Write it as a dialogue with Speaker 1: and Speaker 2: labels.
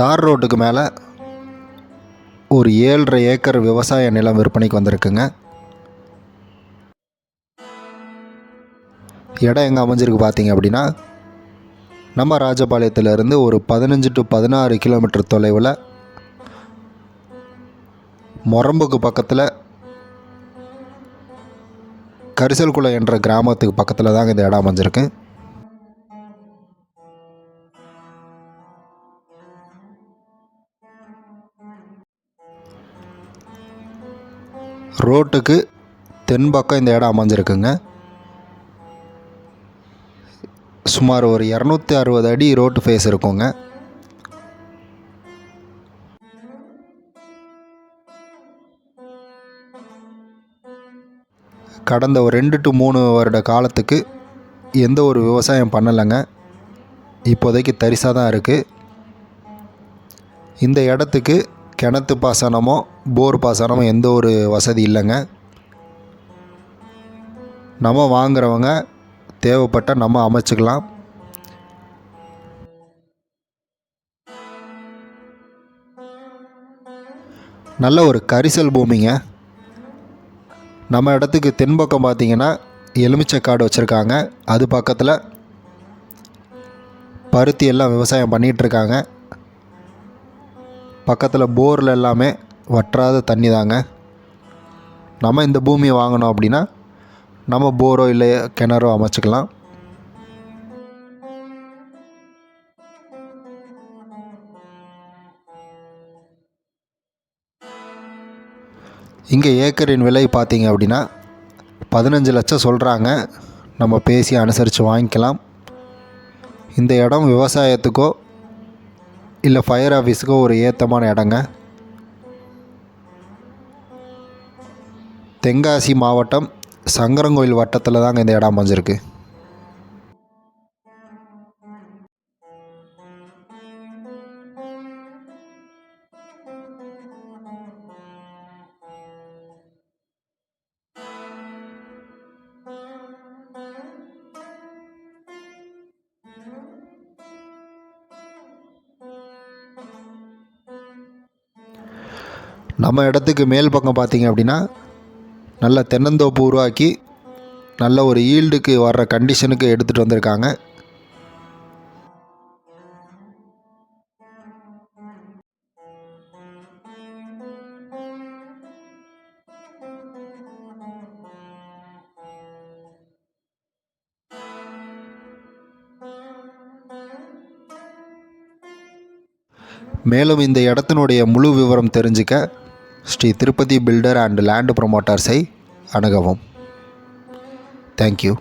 Speaker 1: தார் ரோட்டுக்கு மேலே ஒரு ஏழரை ஏக்கர் விவசாய நிலம் விற்பனைக்கு வந்திருக்குங்க. இடம் எங்கே அமைஞ்சிருக்கு பார்த்தீங்க அப்படின்னா நம்ம ராஜபாளையத்திலிருந்து ஒரு பதினஞ்சு டு பதினாறு கிலோமீட்டர் தொலைவில் மொரம்புக்கு பக்கத்தில் கரிசல்குளம் என்ற கிராமத்துக்கு பக்கத்தில் தாங்க இந்த இடம் அமைஞ்சிருக்கு. ரோட்டுக்கு தென்பக்கம் இந்த இடம் அமைஞ்சிருக்குங்க. சுமார் ஒரு இரநூத்தி அறுபது அடி ரோட்டு ஃபேஸ் இருக்குங்க. கடந்த ஒரு ரெண்டு டு மூணு வருட காலத்துக்கு எந்த ஒரு விவசாயம் பண்ணலைங்க. இப்போதைக்கு தரிசாக தான் இருக்குது இந்த இடத்துக்கு கிணத்து பாசனமோ போர் பாசனம் எந்த ஒரு வசதி இல்லைங்க. நம்ம வாங்குறவங்க தேவைப்பட்ட நம்ம அமைச்சுக்கலாம். நல்ல ஒரு கரிசல் பூமிங்க. நம்ம இடத்துக்கு தென்பக்கம் பார்த்தீங்கன்னா எலுமிச்சை காடு வச்சுருக்காங்க. அது பக்கத்தில் பருத்தி எல்லாம் விவசாயம் பண்ணிகிட்ருக்காங்க பக்கத்தில் போரில் எல்லாமே வற்றாத தண்ணி தாங்க. நம்ம இந்த பூமியை வாங்கினோம் அப்படின்னா நம்ம போரோ இல்லை கிணறோ அமைச்சிக்கலாம். இங்கே ஏக்கரின் விலை பார்த்தீங்க அப்படின்னா பதினஞ்சு லட்சம் சொல்கிறாங்க நம்ம பேசி அனுசரித்து வாங்கிக்கலாம். இந்த இடம் விவசாயத்துக்கோ இல்லை ஃபயர் ஆஃபீஸுக்கோ ஒரு ஏத்தமான இடங்க. தென்காசி மாவட்டம் சங்கரங்கோயில் வட்டத்தில் தாங்க இந்த இடம் அமைஞ்சிருக்கு. நம்ம இடத்துக்கு மேல் பக்கம் பார்த்தீங்க அப்படின்னா நல்ல தென்னந்தோப்பு உருவாக்கி நல்ல ஒரு ஈல்டுக்கு வர்ற கண்டிஷனுக்கு எடுத்துகிட்டு வந்திருக்காங்க. மேலும் இந்த இடத்தினுடைய முழு விவரம் தெரிஞ்சுக்க Sri Tirupati builder and land ப்ரொமோட்டர்ஸை அணுகவும். Thank you